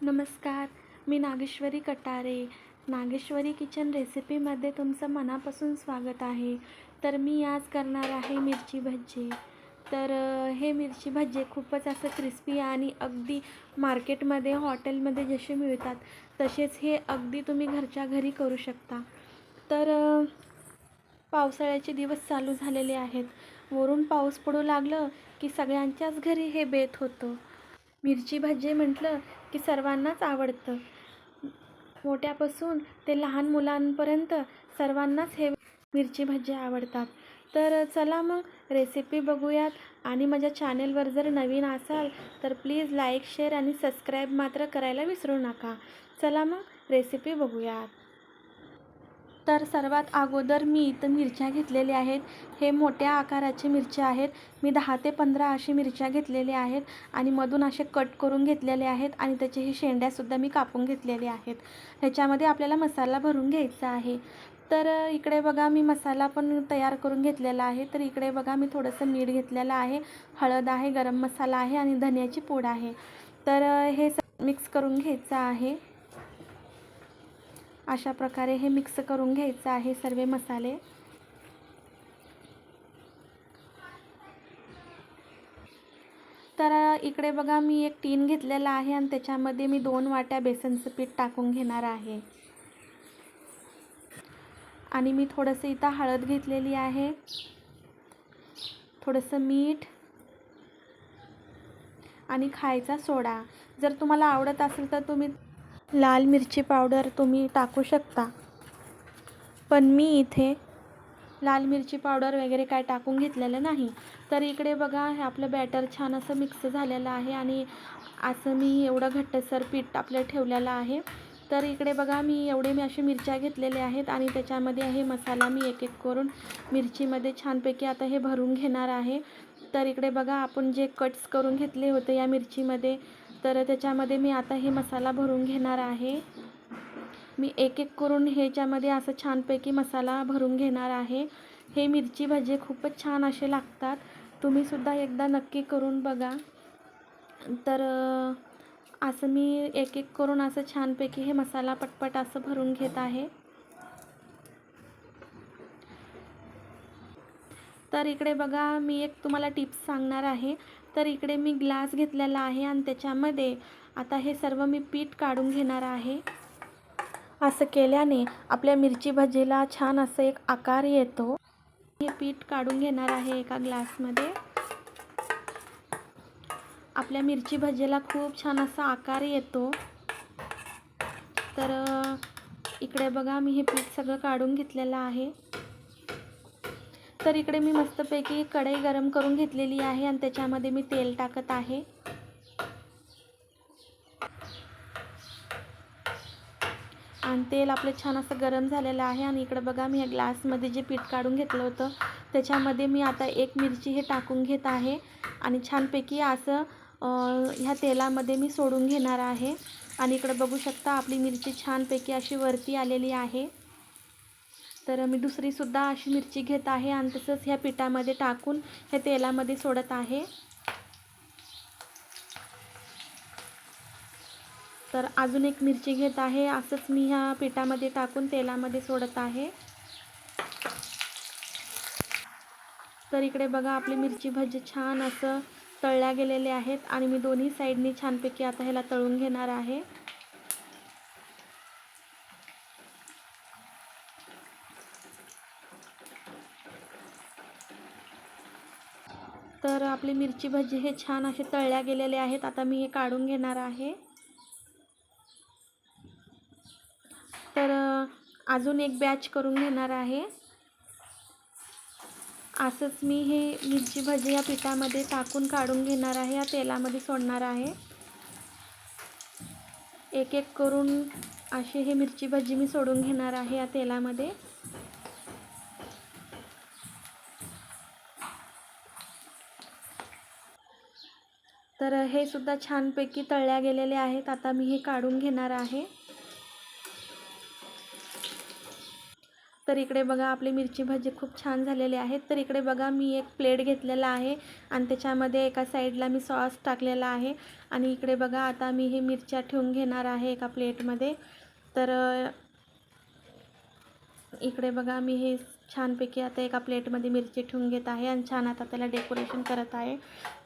नमस्कार मी नागेश्वरी कटारे. नागेश्वरी किचन रेसिपीमध्ये तुमचं मनापासून स्वागत आहे. तर मी आज करणार आहे मिरची भजी तर हे मिरची भज्जे खूपच असं क्रिस्पी आणि अगदी मार्केटमध्ये हॉटेलमध्ये जसे मिळतात तसेच हे अगदी तुम्ही घरच्या घरी करू शकता. तर पावसाळ्याचे दिवस चालू झालेले आहेत. वरून पाऊस पडू लागलं की सगळ्यांच्याच घरी हे बेत होतं. मिरची भजी म्हटलं की सर्वांनाच आवडतं. मोठ्यापासून ते लहान मुलांपर्यंत सर्वांनाच हे मिरची भजी आवडतात. तर चला मग रेसिपी बघूयात. आणि माझ्या चॅनेलवर जर नवीन असाल तर प्लीज लाईक शेअर आणि सबस्क्राईब मात्र करायला विसरू नका. चला मग रेसिपी बघूयात. तर सर्वात अगोदर मी इथं मिरच्या घेतलेल्या आहेत. हे मोठ्या आकाराचे मिरच्या आहेत. मी दहा ते पंधरा अशी मिरच्या घेतलेल्या आहेत आणि मधून असे कट करून घेतलेले आहेत आणि त्याचे हे शेंड्यासुद्धा मी कापून घेतलेल्या आहेत. ह्याच्यामध्ये आपल्याला मसाला भरून घ्यायचा आहे. तर इकडे बघा मी मसाला पण तयार करून घेतलेला आहे. तर इकडे बघा मी थोडंसं मीठ घेतलेलं आहे. हळद आहे गरम मसाला आहे आणि धन्याची पूड आहे. तर हे मिक्स करून घ्यायचं आहे. अशा प्रकारे हे मिक्स करून घ्यायचं आहे सर्व मसाले. तर इकडे बघा मी एक टीन घेतलेला आहे आणि त्याच्यामध्ये मी दोन वाट्या बेसनचं पीठ टाकून घेणार आहे. आणि मी थोडंसं इथं हळद घेतलेली आहे. थोडंसं मीठ आणि खायचा सोडा. जर तुम्हाला आवडत असेल तर तुम्ही लाल मिरची पावडर तुम्ही टाकू शकता. पण मी इथे लाल मिरची पावडर वगैरे काय टाकून घेतलेलं नाही. तर इकडे बघा हे आपलं बॅटर छान असं मिक्स झालेलं आहे आणि असं मी एवढं घट्टसर पीठ आपलं ठेवलेलं आहे. तर इकडे बघा मी एवढे मी असे मिरच्या घेतलेल्या आहेत आणि त्याच्यामध्ये हे मसाला मी एक एक करून मिरचीमध्ये छानपैकी आता हे भरून घेणार आहे. तर इकडे बघा आपण जे कट्स करून घेतले होते या मिरचीमध्ये तर त्याच्यामध्ये मी आता हे मसाला भरून घेणार आहे. मी एक एक करून ह्याच्यामध्ये असं छानपैकी मसाला भरून घेणार आहे. हे मिरची भजी खूपच छान असे लागतात. तुम्हीसुद्धा एकदा नक्की करून बघा. तर असं मी एक एक करून असं छानपैकी हे मसाला पटपट असं भरून घेत आहे. तर इकडे बघा मी एक तुम्हाला टिप्स सांगणार आहे. तर इकडे मी ग्लास घेतलेला आहे आणि त्याच्यामध्ये आता हे सर्व मी पीठ काढून घेणार आहे. असं केल्याने आपल्या मिरची भजीला छान असं एक आकार येतो. हे पीठ काढून घेणार आहे एका ग्लासमध्ये. आपल्या मिरची भजीला खूप छान असा आकार येतो. तर इकडे बघा मी हे पीठ सगळं काढून घेतलेलं आहे. तर इकडे मी मस्तपैकी कढई गरम करून घेतलेली आहे आणि त्याच्यामध्ये मी तेल टाकत आहे. आणि तेल आपलं छान असं गरम झालेलं आहे आणि इकडं बघा मी या ग्लासमध्ये जे पीठ काढून घेतलं होतं त्याच्यामध्ये मी आता एक मिरची हे टाकून घेत आहे आणि छानपैकी असं ह्या तेलामध्ये मी सोडून घेणार आहे. आणि इकडं बघू शकता आपली मिरची छानपैकी अशी वरती आलेली आहे. तर मी दुसरीसुद्धा अशी मिरची घेत आहे आणि तसंच ह्या पिठामध्ये टाकून ह्या तेलामध्ये सोडत आहे. तर अजून एक मिरची घेत आहे. असंच मी ह्या पिठामध्ये टाकून तेलामध्ये सोडत आहे. तर इकडे बघा आपली मिरची भजी छान असं तळल्या गेलेले आहेत आणि मी दोन्ही साईडनी छानपैकी आता ह्याला तळून घेणार आहे. तर आपली मिरची भजी हे छान असे तळल्या गेलेले आहेत. आता मी हे काढून घेणार आहे. तर अजून एक बॅच करून घेणार आहे. असंच मी हे मिरची भजी या पिठामध्ये टाकून काढून घेणार आहे. या तेलामध्ये सोडणार आहे. एक एक करून अशी हे मिरची भजी मी सोडून घेणार आहे या तेलामध्ये. तर हे सुद्धा छानपैकी तळल्या गेलेले आहेत. आता मी हे काढून घेणार आहे. तर इकडे बघा आपली मिरची भजी खूप छान झालेले आहेत तर इकडे बघा मी एक प्लेट घेतलेला आहे आणि त्याच्यामध्ये एका साईडला मी सॉस टाकलेला आहे. आणि इकडे बघा आता मी हे मिरच्या ठेवून घेणार आहे एका प्लेटमध्ये. तर इकडे बघा मी हे छानपैकी आता एका प्लेटमध्ये मिरची ठेवून घेत आहे आणि छान आता त्याला डेकोरेशन करत आहे.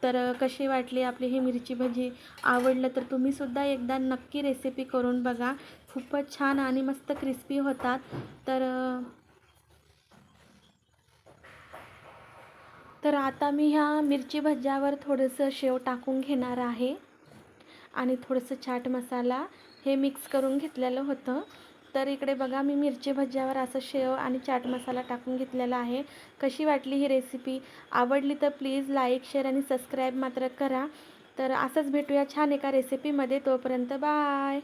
तर कशी वाटली आपली ही मिरची भजी? आवडलं तर तुम्हीसुद्धा एकदा नक्की रेसिपी करून बघा. खूपच छान आणि मस्त क्रिस्पी होतात. तर तर आता मी ह्या मिरची भज्यावर थोडंसं शेव टाकून घेणार आहे. आणि थोडंसं चाट मसाला हे मिक्स करून घेतलेलं होतं. तर इकडे बघा मी मिरची भज्यावर असं शेव आणि चाट मसाला टाकून घेतलेला आहे. कशी वाटली ही रेसिपी आवडली तर प्लीज लाईक शेअर आणि सबस्क्राईब मात्र करा. तर असंच भेटूया छान एका रेसिपीमध्ये तोपर्यंत बाय